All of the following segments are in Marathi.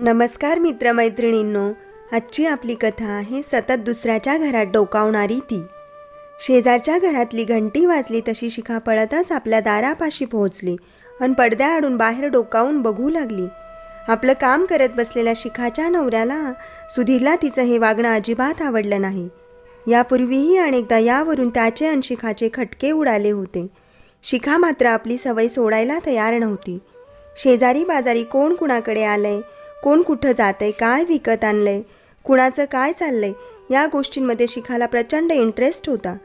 नमस्कार मित्रमैत्रिणींनो आजची आपली कथा आहे सतत दुसऱ्याच्या घरात डोकावणारी ती. शेजारच्या घरातली घंटी वाजली तशी शिखा पळतच आपल्या दारापाशी पोहोचली आणि पडद्याआडून बाहेर डोकावून बघू लागली. आपलं काम करत बसलेल्या शिखाच्या नवऱ्याला सुधीरला तिचं हे वागणं अजिबात आवडलं नाही. यापूर्वीही अनेकदा यावरून त्याचे आणि शिखाचे खटके उडाले होते. शिखा मात्र आपली सवय सोडायला तयार नव्हती. शेजारी बाजारी कोण कुणाकडे आलंय? कोण कुठं जात आहे काय विकत आणलं आहे कुणाचं काय चाललं आहे या गोष्टींमध्ये शिखाला प्रचंड इंटरेस्ट होता.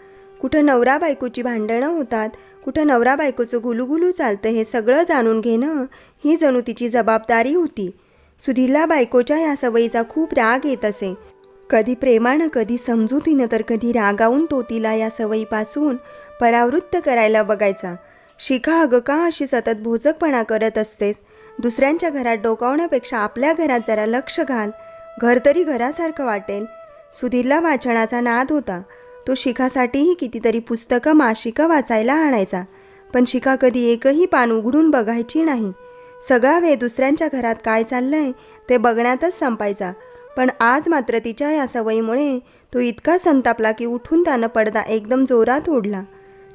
कुठं नवरा बायकोची भांडणं होतात कुठं नवरा बायकोचं गुलुगुलू चालतं हे सगळं जाणून घेणं ही जणू तिची जबाबदारी होती. सुधीरला बायकोच्या या सवयीचा खूप राग येत असे. कधी प्रेमानं कधी समजुतीनं तर कधी रागावून तो तिला या सवयीपासून परावृत्त करायला बघायचा. शिखा अगं का अशी सतत भोजकपणा करत असतेस? दुसऱ्यांच्या घरात डोकावण्यापेक्षा आपल्या घरात जरा लक्ष घाल. घर तरी घरासारखं वाटेल. सुधीरला वाचनाचा नाद होता. तो शिखासाठीही कितीतरी पुस्तकं मासिकं वाचायला आणायचा. पण शिखा कधी एकही पान उघडून बघायची नाही. सगळा वेळ दुसऱ्यांच्या घरात काय चाललंय ते बघण्यातच संपायचा. पण आज मात्र तिच्या या सवयीमुळे तो इतका संतापला की उठून त्यानं पडदा एकदम जोरात ओढला.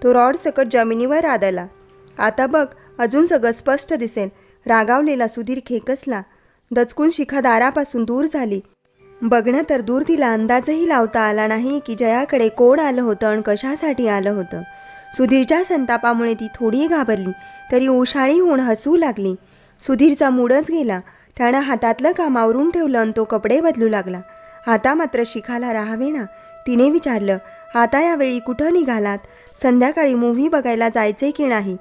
तो रॉड सकट जमिनीवर आदळला आता बघ अजून सगळं स्पष्ट दिसेल. रागावलेला सुधीर खेकसला दचकून शिखा दारापासून दूर झाली. बघणं तर दूर तिला अंदाजही लावता आला नाही की जयाकडे कोण आलं होतं आणि कशासाठी आलं होतं. सुधीरच्या संतापामुळे ती थोडी घाबरली तरी उशाळी होऊन हसू लागली. सुधीरचा मूडच गेला. त्यानं हातातलं काम आवरून ठेवलं आणि तो कपडे बदलू लागला. आता मात्र शिखाला राहावे ना तिने विचारलं आता यावेळी कुठं निघालात? संध्याकाळी मूव्ही बघायला जायचे की नाही?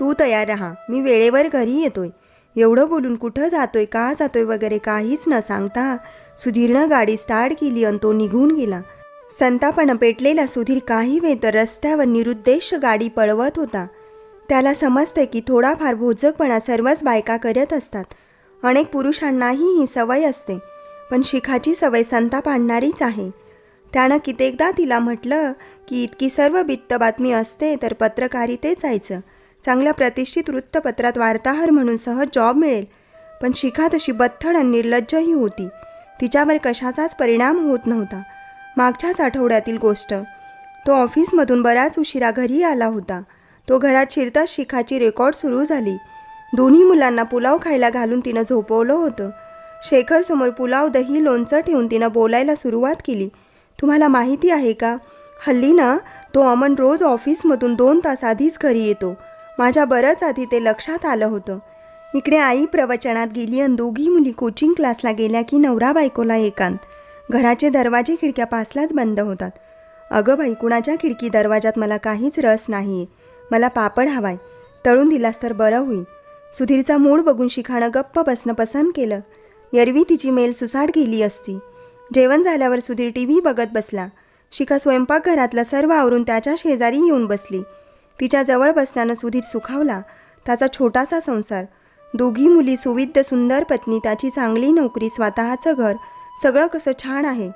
तू तयार राहा मी वेळेवर घरी येतोय. एवढं बोलून कुठं जातोय का जातोय वगैरे काहीच न सांगता सुधीरनं गाडी स्टार्ट केली आणि तो निघून गेला. संतापानं पेटलेला सुधीर काही वेळ तर रस्त्यावर निरुद्देश गाडी पळवत होता. त्याला समजते की थोडाफार भोजकपणा सर्वच बायका करत असतात. अनेक पुरुषांनाही ही सवय असते पण शिखाची सवय संताप आणणारीच आहे. त्यानं कित्येकदा तिला म्हटलं की इतकी सर्व बित्त बातमी असते तर पत्रकारितेच जायचं. चांगल्या प्रतिष्ठित वृत्तपत्रात वार्ताहर म्हणून सहज जॉब मिळेल. पण शिखा तशी बत्थड आणि निर्लज्जही होती. तिच्यावर कशाचाच परिणाम होत नव्हता. मागच्याच आठवड्यातील गोष्ट. तो ऑफिसमधून बराच उशिरा घरी आला होता. तो घरात शिरताच शिखाची रेकॉर्ड सुरू झाली. दोन्ही मुलांना पुलाव खायला घालून तिनं झोपवलं होतं. शेखरसमोर पुलाव दही लोणचं ठेवून तिनं बोलायला सुरुवात केली. तुम्हाला माहिती आहे का? हल्ली ना तो अमन रोज ऑफिसमधून दोन तास आधीच घरी येतो. माझ्या बरंच आधी ते लक्षात आलं होतं. इकडे आई प्रवचनात गेली आणि दोघी मुली कोचिंग क्लासला गेल्या की नवरा बायकोला एकांत. घराचे दरवाजे खिडक्या पासलाच बंद होतात. अगं बाई कुणाच्या खिडकी दरवाजात मला काहीच रस नाही मला पापड हवाय. तळून दिलास तर बरं होईल. सुधीरचा मूड बघून शिखाणं गप्प बसणं पसंत केलं. एरवी तिची मेल सुसाट गेली असती. जेवण झाल्यावर सुधीर टी व्ही बघत बसला. शिखा स्वयंपाकघरातलं सर्व आवरून त्याच्या शेजारी येऊन बसली. तिच्या जवळ बसण्यानं सुधीर सुखावला. त्याचा छोटासा संसार. दोघी मुली सुविद्य सुंदर पत्नी त्याची चांगली नोकरी स्वतःचं घर सगळं कसं छान आहे.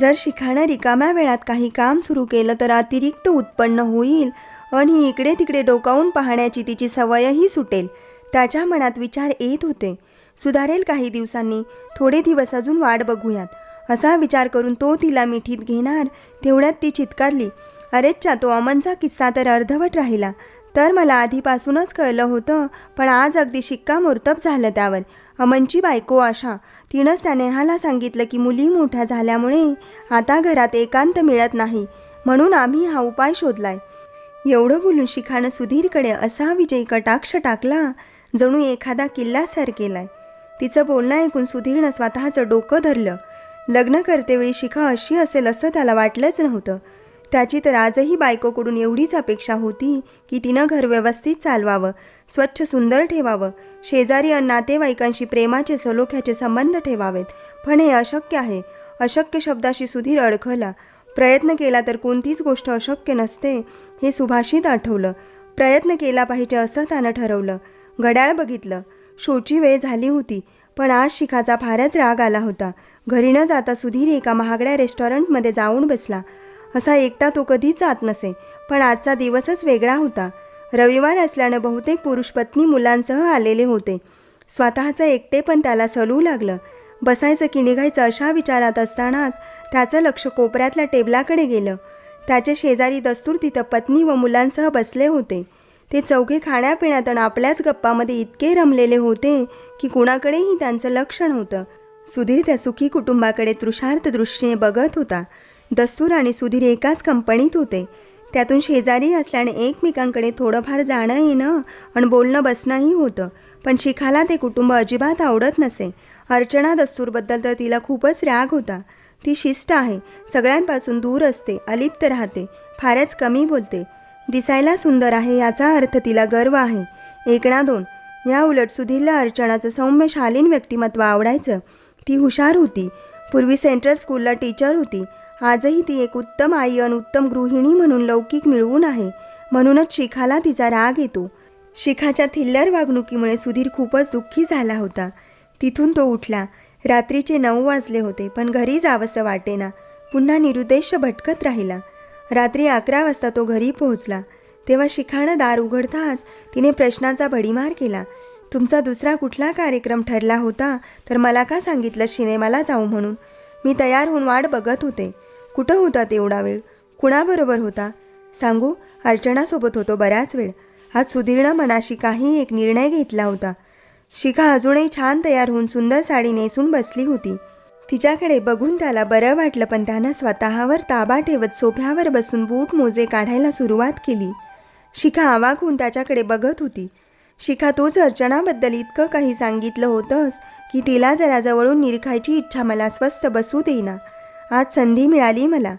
जर शिखाणं रिकाम्या वेळात काही काम सुरू केलं तर अतिरिक्त उत्पन्न होईल आणि इकडे तिकडे डोकावून पाहण्याची तिची सवयही सुटेल. त्याच्या मनात विचार येत होते. सुधारेल काही दिवसांनी थोडे दिवस अजून वाट बघूयात. असा विचार करून तो तिला मिठीत घेणार तेवढ्यात ती चित्कारली अरेच्छा तो अमनचा किस्सा तर अर्धवट राहिला. तर मला आधीपासूनच कळलं होतं पण आज अगदी शिक्कामोर्तब झालं त्यावर. अमनची बायको आशा. तिनंच त्या नेहाला सांगितलं की मुली मोठ्या झाल्यामुळे आता घरात एकांत मिळत नाही. म्हणून आम्ही हा उपाय शोधलाय. एवढं बोलून शिखानं सुधीरकडे असा विजयी कटाक्ष टाकला जणू एखादा किल्ला सर केलाय. तिचं बोलणं ऐकून सुधीरनं स्वतःचं डोकं धरलं. लग्न करतेवेळी शिखा अशी असेल असं त्याला वाटलंच नव्हतं. त्याची तर आजही बायकोकडून एवढीच अपेक्षा होती की तिनं घर व्यवस्थित चालवावं स्वच्छ सुंदर ठेवावं शेजारी आणि नातेवाईकांशी प्रेमाचे सलोख्याचे संबंध ठेवावेत. पण हे अशक्य आहे. अशक्य शब्दाशी सुधीर अडखला प्रयत्न केला तर कोणतीच गोष्ट अशक्य नसते हे सुभाषित आठवलं. प्रयत्न केला पाहिजे असं त्यानं ठरवलं. घड्याळ बघितलं. शोची वेळ झाली होती पण आज शिखाचा फारच राग आला होता. घरी न जाता सुधीर एका महागड्या रेस्टॉरंटमध्ये जाऊन बसला. असा एकटा तो कधीच जात नसे पण आजचा दिवसच वेगळा होता. रविवार असल्यानं बहुतेक पुरुष पत्नी मुलांसह आलेले होते. स्वतःचं एकटे पण त्याला सलू लागलं. बसायचं की निघायचं अशा विचारात असतानाच त्याचं लक्ष कोपऱ्यातल्या टेबलाकडे गेलं. त्याचे शेजारी दस्तूर तिथं पत्नी व मुलांसह बसले होते. ते चौघे खाण्यापिण्यात आणि आपल्याच गप्पामध्ये इतके रमलेले होते की कुणाकडेही त्यांचं लक्ष नव्हतं सुधीर त्या सुखी कुटुंबाकडे तृषार्थ दृष्टीने बघत होता. दस्तूर आणि सुधीर एकाच कंपनीत होते. त्यातून शेजारी असल्याने एकमेकांकडे थोडंफार जाणं येणं आणि बोलणं बसणंही होतं. पण शिखाला ते कुटुंब अजिबात आवडत नसे. अर्चना दस्तूरबद्दल तर तिला खूपच राग होता. ती शिस्त आहे. सगळ्यांपासून दूर असते. अलिप्त राहते. फारच कमी बोलते. दिसायला सुंदर आहे याचा अर्थ तिला गर्व आहे. एक ना दोन. या उलट सुधीरला अर्चनाचं सौम्य शालीन व्यक्तिमत्व आवडायचं. ती हुशार होती. पूर्वी सेंट्रल स्कूलला टीचर होती. आजही ती एक उत्तम आई आणि उत्तम गृहिणी म्हणून लौकिक मिळवून आहे. म्हणूनच शिखाला तिचा राग येतो. शिखाच्या थिल्लर वागणुकीमुळे सुधीर खूपच दुःखी झाला होता. तिथून तो उठला. रात्रीचे नऊ वाजले होते पण घरी जावंसं वाटेना. पुन्हा निरुद्देश भटकत राहिला. रात्री अकरा वाजता तो घरी पोहोचला. तेव्हा शिखानं दार उघडताच तिने प्रश्नाचा भडीमार केला. तुमचा दुसरा कुठला कार्यक्रम ठरला होता? तर मला का सांगितलं सिनेमाला जाऊ म्हणून? मी तयार होऊन वाट बघत होते. कुठं होता तेवढा वेळ? कुणाबरोबर होता? सांगू अर्चनासोबत होतो बराच वेळ. आज सुधीरनं मनाशी काही एक निर्णय घेतला होता. शिखा अजूनही छान तयार होऊन सुंदर साडी नेसून बसली होती. तिच्याकडे बघून त्याला बरं वाटलं पण त्यानं स्वतःवर ताबा ठेवत सोफ्यावर बसून बूट मोजे काढायला सुरुवात केली. शिखा आवाक होऊन त्याच्याकडे बघत होती. शिखा तूच अर्चनाबद्दल इतकं काही सांगितलं होतंस की तिला जरा जवळून निरखायची इच्छा मला स्वस्थ बसू देईना. आज संधी मिळाली मला.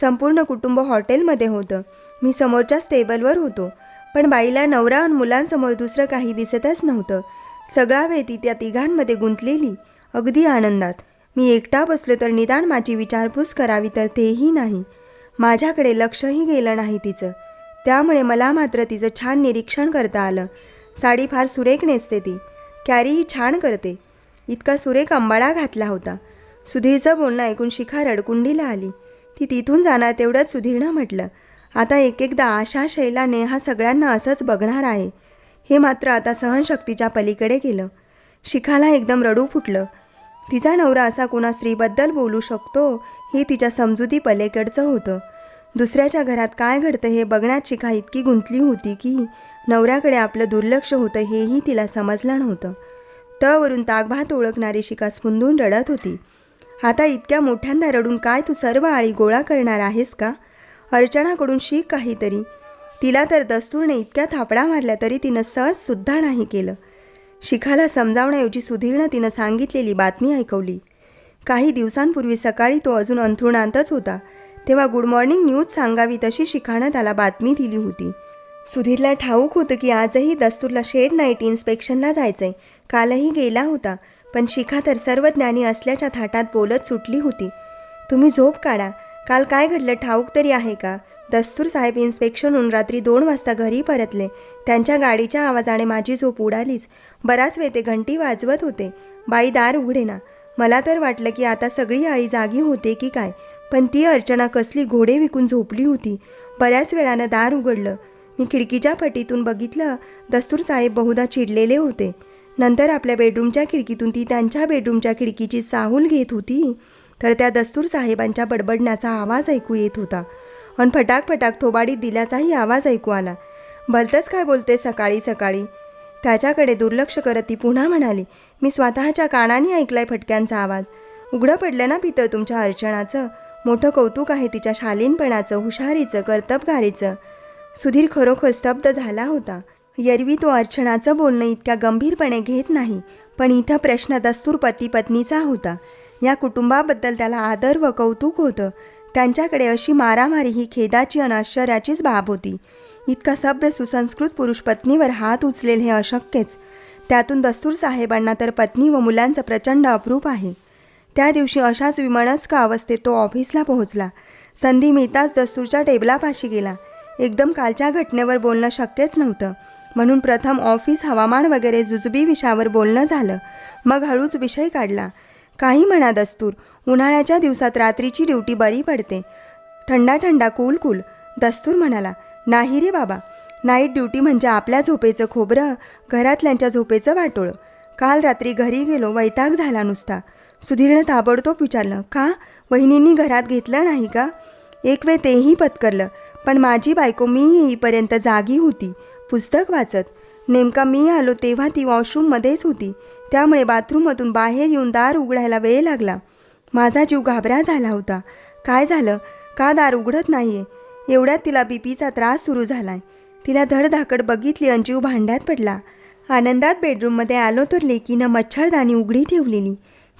संपूर्ण कुटुंब हॉटेलमध्ये होतं. मी समोरच्याच टेबलवर होतो. पण बाईला नवरा आणि मुलांसमोर दुसरं काही दिसतच नव्हतं. सगळा वेळ ती त्या तिघांमध्ये गुंतलेली. अगदी आनंदात. मी एकटा बसलो तर निदान माझी विचारपूस करावी तर तेही नाही. माझ्याकडे लक्षही गेलं नाही तिचं. त्यामुळे मला मात्र तिचं छान निरीक्षण करता आलं. साडी फार सुरेख नेसते ती. कॅरीही छान करते. इतका सुरेख अंबाडा घातला होता. सुधीरचं बोलणं ऐकून शिखा रडकुंडीला आली. ती तिथून जाणार तेवढ्यात सुधीरनं म्हटलं आता एक एकदा आशा शैलाने हा सगळ्यांना असंच बघणार आहे. हे मात्र आता सहनशक्तीच्या पलीकडे गेलं. शिखाला एकदम रडू फुटलं. तिचा नवरा असा कोणा स्त्रीबद्दल बोलू शकतो हे तिच्या समजुती पलीकडचं होतं. दुसऱ्याच्या घरात काय घडतं हे बघण्यात शिखा इतकी गुंतली होती की नवऱ्याकडे आपलं दुर्लक्ष होतं हेही तिला समजलं नव्हतं. तवरून ताकभात ओळखणारी शिका स्फुंदून रडत होती. आता इतक्या मोठ्यांदा रडून काय तू सर्व आळी गोळा करणार आहेस का? अर्चनाकडून शिक काहीतरी. तिला तर दस्तूरने इतक्या थापडा मारल्या तरी तिनं सहजसुद्धा नाही केलं. शिखाला समजावण्याऐवजी सुधीरनं तिनं सांगितलेली बातमी ऐकवली. काही दिवसांपूर्वी सकाळी तो अजून अंथरुणांतच होता. तेव्हा गुड मॉर्निंग न्यूज सांगावी तशी शिखानं त्याला बातमी दिली होती. सुधीरला ठाऊक होतं की आजही दस्तूरला शेड नाईट इन्स्पेक्शनला जायचंय. कालही गेला होता. पण शिखा तर सर्व ज्ञानी असल्याच्या थाटात बोलत सुटली होती. तुम्ही झोप काढा. काल काय घडलं ठाऊक तरी आहे का? दस्तूर साहेब इन्स्पेक्शनहून रात्री दोन वाजता घरी परतले. त्यांच्या गाडीच्या आवाजाने माझी झोप उडालीच. बराच वेळ ते घंटी वाजवत होते. बाई दार उघडेना. मला तर वाटलं की आता सगळी आळी जागी होते की काय? पण ती अर्चना कसली घोडे विकून झोपली होती. बऱ्याच वेळानं दार उघडलं. मी खिडकीच्या फटीतून बघितलं दस्तूर साहेब बहुधा चिडलेले होते. नंतर आपल्या बेडरूमच्या खिडकीतून ती त्यांच्या बेडरूमच्या खिडकीची चाहूल घेत होती. तर त्या दस्तूर साहेबांच्या बडबडण्याचा आवाज ऐकू येत होता. आणि फटाक फटाक थोबाडीत दिल्याचाही आवाज ऐकू आला. भलतंच काय बोलते सकाळी सकाळी. त्याच्याकडे दुर्लक्ष करत ती पुन्हा म्हणाली मी स्वतःच्या कानाने ऐकलाय फटक्यांचा आवाज. उघडं पडलं ना पितं तुमच्या अर्चनाचं? मोठं कौतुक आहे तिच्या शालीनपणाचं हुशारीचं कर्तबगारीचं. सुधीर खरोखर स्तब्ध झाला होता. एरवी तो अर्चनाचं बोलणं इतक्या गंभीरपणे घेत नाही पण इथं प्रश्न दस्तूर पती पत्नीचा होता. या कुटुंबाबद्दल त्याला आदर व कौतुक होतं. त्यांच्याकडे अशी मारामारी ही खेदाची आणि आश्चर्याचीच बाब होती. इतका सभ्य सुसंस्कृत पुरुष पत्नीवर हात उचलेल हे अशक्यच. त्यातून दस्तूर साहेबांना तर पत्नी व मुलांचं प्रचंड अप्रूप आहे. त्या दिवशी अशाच विमनस्क अवस्थेत तो ऑफिसला पोहोचला. संधी मिळताच दस्तूरच्या टेबलापाशी गेला. एकदम कालच्या घटनेवर बोलणं शक्यच नव्हतं. म्हणून प्रथम ऑफिस हवामान वगैरे जुजबी विषयावर बोलणं झालं. मग हळूच विषय काढला. काही म्हणा दस्तूर उन्हाळ्याच्या दिवसात रात्रीची ड्युटी बरी पडते. थंडा थंडा कूल कूल. दस्तूर म्हणाला नाही रे बाबा. नाईट ड्युटी म्हणजे आपल्या झोपेचं खोबरं घरातल्यांच्या झोपेचं वाटोळं. काल रात्री घरी गेलो वैताग झाला नुसता. सुधीरनं ताबडतोब विचारलं का? वहिनींनी घरात घेतलं नाही का? एक वेळ तेही पत्करलं. पण माझी बायको मी येईपर्यंत जागी होती. पुस्तक वाचत. नेमका मी आलो तेव्हा ती वॉशरूममध्येच होती. त्यामुळे बाथरूममधून बाहेर येऊन दार उघडायला वेळ लागला. माझा जीव घाबरा झाला होता. काय झालं? का दार उघडत नाही आहे एवढ्यात तिला बीपीचा त्रास सुरू झालाय. तिला धडधाकड बघितली आणि जीव भांड्यात पडला. आनंदात बेडरूममध्ये आलो तर लेकीनं मच्छरदाणी उघडी ठेवलेली.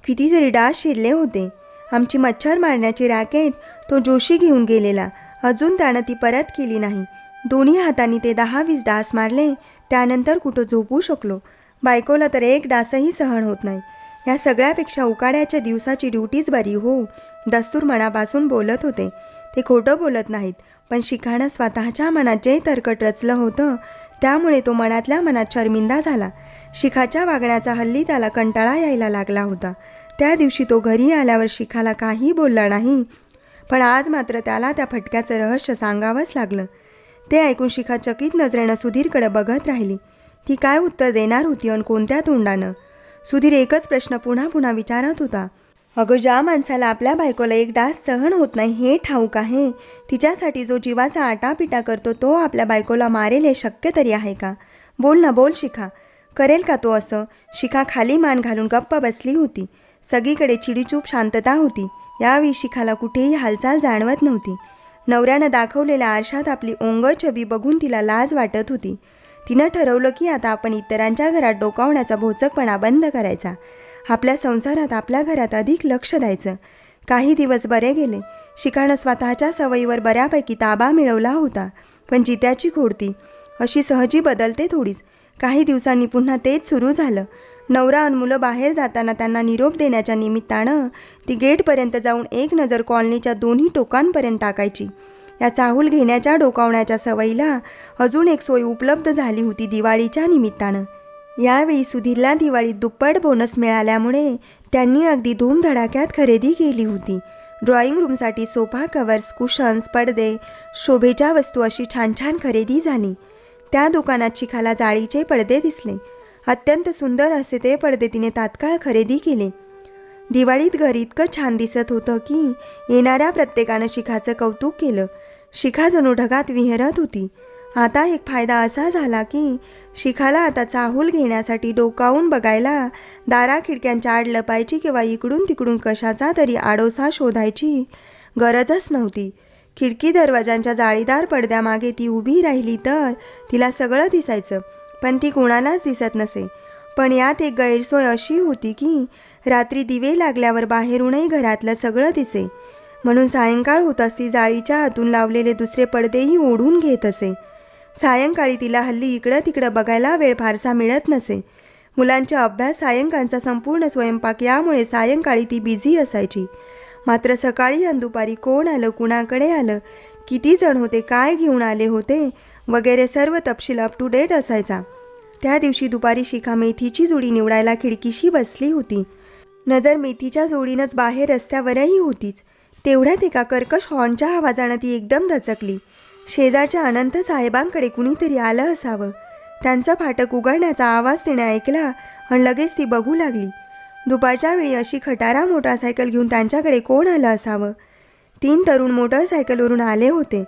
कितीतरी डास शिरले होते. आमची मच्छर मारण्याची रॅकेट तो जोशी घेऊन गेलेला. अजून त्यानं ती परत केली नाही. दोन्ही हातांनी ते दहा वीस डास मारले त्यानंतर कुठं झोपू शकलो? बायकोला तर एक डासही सहन होत नाही. या सगळ्यापेक्षा उकाड्याच्या दिवसाची ड्युटीच बरी हो दस्तूर मनापासून बोलत होते. ते खोटं बोलत नाहीत पण शिखाणं स्वतःच्या मनात जे तरकट रचलं होतं. त्यामुळे तो मनातल्या मनात शर्मिंदा झाला. शिखाच्या वागण्याचा हल्ली त्याला कंटाळा यायला लागला होता. त्या दिवशी तो घरी आल्यावर शिखाला काही बोलला नाही पण आज मात्र त्याला त्या फटक्याचं रहस्य सांगावंच लागलं. ते ऐकून शिखा चकित नजरेनं सुधीरकडे बघत राहिली. ती काय उत्तर देणार होती आणि कोणत्या तोंडानं? सुधीर एकच प्रश्न पुन्हा पुन्हा विचारत होता. अगं ज्या माणसाला आपल्या बायकोला एक डास सहन होत नाही हे ठाऊक आहे. तिच्यासाठी जो जीवाचा आटापिटा करतो तो आपल्या बायकोला मारेल हे शक्य तरी आहे का? बोल ना बोल शिखा. करेल का तो असं? शिखा खाली मान घालून गप्प बसली होती. सगळीकडे चिडीचूप शांतता होती. यावेळी शिखाला कुठेही हालचाल जाणवत नव्हती. नवऱ्यानं दाखवलेल्या आरशात आपली ओंगळ छबी बघून तिला लाज वाटत होती. तिनं ठरवलं की आता आपण इतरांच्या घरात डोकावण्याचा भोचकपणा बंद करायचा. आपल्या संसारात आपल्या घरात अधिक लक्ष द्यायचं. काही दिवस बरे गेले. शिकाणं स्वतःच्या सवयीवर बऱ्यापैकी ताबा मिळवला होता पण जित्याची खोडती. अशी सहजी बदलते थोडीच. काही दिवसांनी पुन्हा तेच सुरू झालं. नवरा आणि मुलं बाहेर जाताना त्यांना निरोप देण्याच्या निमित्तानं ती गेटपर्यंत जाऊन एक नजर कॉलनीच्या दोन्ही टोकांपर्यंत टाकायची. या चाहूल घेण्याच्या डोकावण्याच्या सवयीला अजून एक सोय उपलब्ध झाली होती दिवाळीच्या निमित्तानं. यावेळी सुधीरला दिवाळीत दुप्पट बोनस मिळाल्यामुळे त्यांनी अगदी धूमधडाक्यात खरेदी केली होती. ड्रॉइंग रूमसाठी सोफा कवर्स कुशन्स पडदे शोभेच्या वस्तू अशी छान छान खरेदी झाली. त्या दुकानात शिखाला जाळीचे पडदे दिसले. अत्यंत सुंदर असे ते पडदे तिने तात्काळ खरेदी केले. दिवाळीत घर इतकं छान दिसत होतं की येणाऱ्या प्रत्येकानं शिखाचं कौतुक केलं. शिखा जणू ढगात विहरत होती. आता एक फायदा असा झाला की शिखाला आता चाहूल घेण्यासाठी डोकावून बघायला दारा खिडक्यांच्या आड लपायची किंवा इकडून तिकडून कशाचा तरी आडोसा शोधायची गरजच नव्हती. खिडकी दरवाजांच्या जाळीदार पडद्यामागे ती उभी राहिली तर तिला सगळं दिसायचं. पण ती कोणालाच दिसत नसे. पण यात एक गैरसोय अशी होती की रात्री दिवे लागल्यावर बाहेरूनही घरातलं सगळं दिसे. म्हणून सायंकाळ होताच ती जाळीच्या हातून लावलेले दुसरे पडदेही ओढून घेत असे. सायंकाळी तिला हल्ली इकडं तिकडं बघायला वेळ फारसा मिळत नसे. मुलांचा अभ्यास सायंकाळचा संपूर्ण स्वयंपाक यामुळे सायंकाळी ती बिझी असायची. मात्र सकाळी आणि दुपारी कोण आलं कुणाकडे आलं किती जण होते काय घेऊन आले होते वगैरे सर्व तपशील अप टू डेट असायचा. त्या दिवशी दुपारी शिखा मेथीची जोडी निवडायला खिडकीशी बसली होती. नजर मेथीच्या जोडीनंच बाहेर रस्त्यावरही होतीच. तेवढ्यात एका कर्कश हॉर्नच्या आवाजानं ती एकदम दचकली. शेजारच्या अनंत साहेबांकडे कुणीतरी आलं असावं. त्यांचं फाटक उघडण्याचा आवाज तिने ऐकला आणि लगेच ती बघू लागली. दुपारच्या वेळी अशी खटारा मोटारसायकल घेऊन त्यांच्याकडे कोण आलं असावं? तीन तरुण मोटारसायकलवरून आले होते.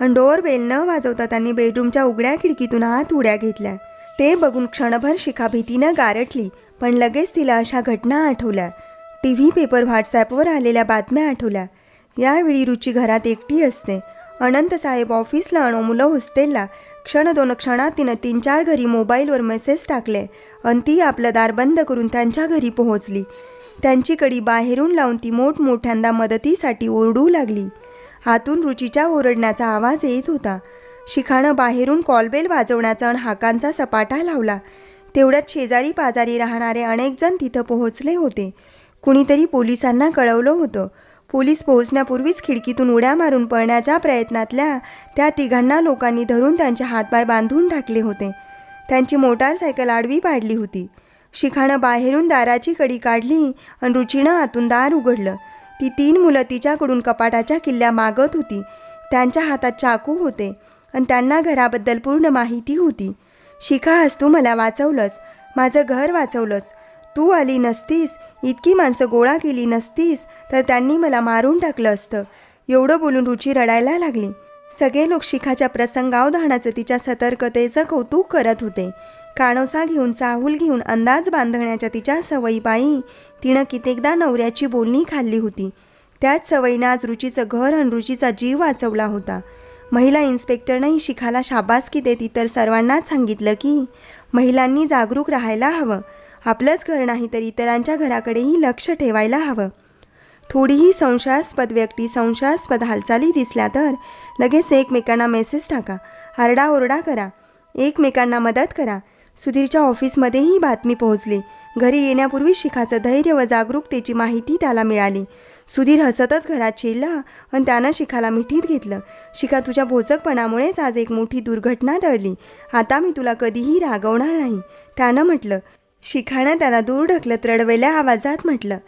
आणि डोअर बेल न वाजवता त्यांनी बेडरूमच्या उघड्या खिडकीतून आत उड्या घेतल्या. ते बघून क्षणभर शिखा भीतीनं गारटली पण लगेच तिला अशा घटना आठवल्या. टी व्ही पेपर व्हॉट्सॲपवर आलेल्या बातम्या आठवल्या. यावेळी रुची घरात एकटी असते. अनंत साहेब ऑफिसला आणि मुलं हॉस्टेलला. क्षण दोन क्षणात तिनं तीन चार घरी मोबाईलवर मेसेज टाकले आणि ती आपलं दार बंद करून त्यांच्या घरी पोहोचली. त्यांची कडी बाहेरून लावून ती मोठमोठ्यांदा मदतीसाठी ओरडू लागली. हातून रुचीच्या ओरडण्याचा आवाज येत होता. शिखानं बाहेरून कॉलबेल वाजवण्याचा आणि हाकांचा सपाटा लावला. तेवढ्यात शेजारी पाजारी राहणारे अनेक जण तिथं पोहोचले होते. कुणीतरी पोलिसांना कळवलं होतं. पोलीस पोहोचण्यापूर्वीच खिडकीतून उड्या मारून पळण्याच्या प्रयत्नातल्या त्या तिघांना लोकांनी धरून त्यांचे हातपाय बांधून टाकले होते. त्यांची मोटारसायकल आडवी पाडली होती. शिखानं बाहेरून दाराची कडी काढली आणि रुचीनं आतून दार उघडलं. ती तीन मुलं तिच्याकडून कपाटाच्या किल्ल्या मागत होती. त्यांच्या हातात चाकू होते आणि त्यांना घराबद्दल पूर्ण माहिती होती. शिखा आज तू मला वाचवलंस. माझं घर वाचवलंस. तू आली नसतीस. इतकी माणसं गोळा केली नसतीस. तर त्यांनी मला मारून टाकलं असतं. एवढं बोलून रुची रडायला लागली. सगळे लोक शिखाच्या प्रसंगावधानाचं तिच्या सतर्कतेचं कौतुक करत होते. काणोसा घेऊन चाहूल घेऊन अंदाज बांधण्याच्या तिच्या सवयीपायी तिनं कित्येकदा नवऱ्याची बोलणी खाल्ली होती. त्याच सवयीनं आज रुचीचं घर आणि रुचीचा जीव वाचवला होता. महिला इन्स्पेक्टरनंही शिखाला शाबासकी देत इतर सर्वांनाच सांगितलं की महिलांनी जागरूक राहायला हवं. आपलंच घर नाही तर इतरांच्या घराकडेही लक्ष ठेवायला हवं. थोडीही संशयास्पद व्यक्ती संशयास्पद हालचाली दिसल्या तर लगेच एकमेकांना मेसेज टाका. हरडाओरडा करा. एकमेकांना मदत करा. सुधीरच्या ऑफिसमध्येही बातमी पोहोचली. घरी येण्यापूर्वी शिखाचं धैर्य व जागरूकतेची माहिती त्याला मिळाली. सुधीर हसतच घरात शिरला आणि त्यानं शिखाला मिठीत घेतलं. शिखा तुझ्या भोचकपणामुळेच आज एक मोठी दुर्घटना टळली. आता मी तुला कधीही रागवणार नाही. त्यानं म्हटलं शिखानं त्याला दूर ढकलत रडवेल्या आवाजात म्हटलं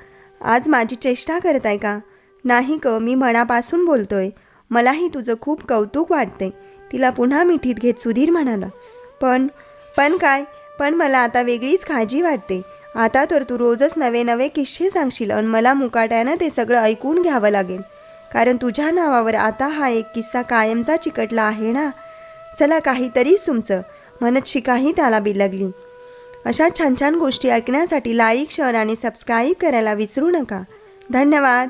आज माझी चेष्टा करत आहे का? नाही क मी मनापासून बोलतोय. मलाही तुझं खूप कौतुक वाटते तिला पुन्हा मिठीत घेत सुधीर म्हणाला पण पण काय? पण मला आता वेगळीच काळजी वाटते. आता तर तू रोजच नवे नवे किस्से सांगशील आणि मला मुकाट्यानं ते सगळं ऐकून घ्यावं लागेल. कारण तुझ्या नावावर आता हा एक किस्सा कायमचा चिकटला आहे ना? चला काहीतरीच तुमचं. म्हणत शिकाही त्याला बिलगली. अशा छान छान गोष्टी ऐकण्यासाठी लाईक शेअर आणि सबस्क्राईब करायला विसरू नका. धन्यवाद!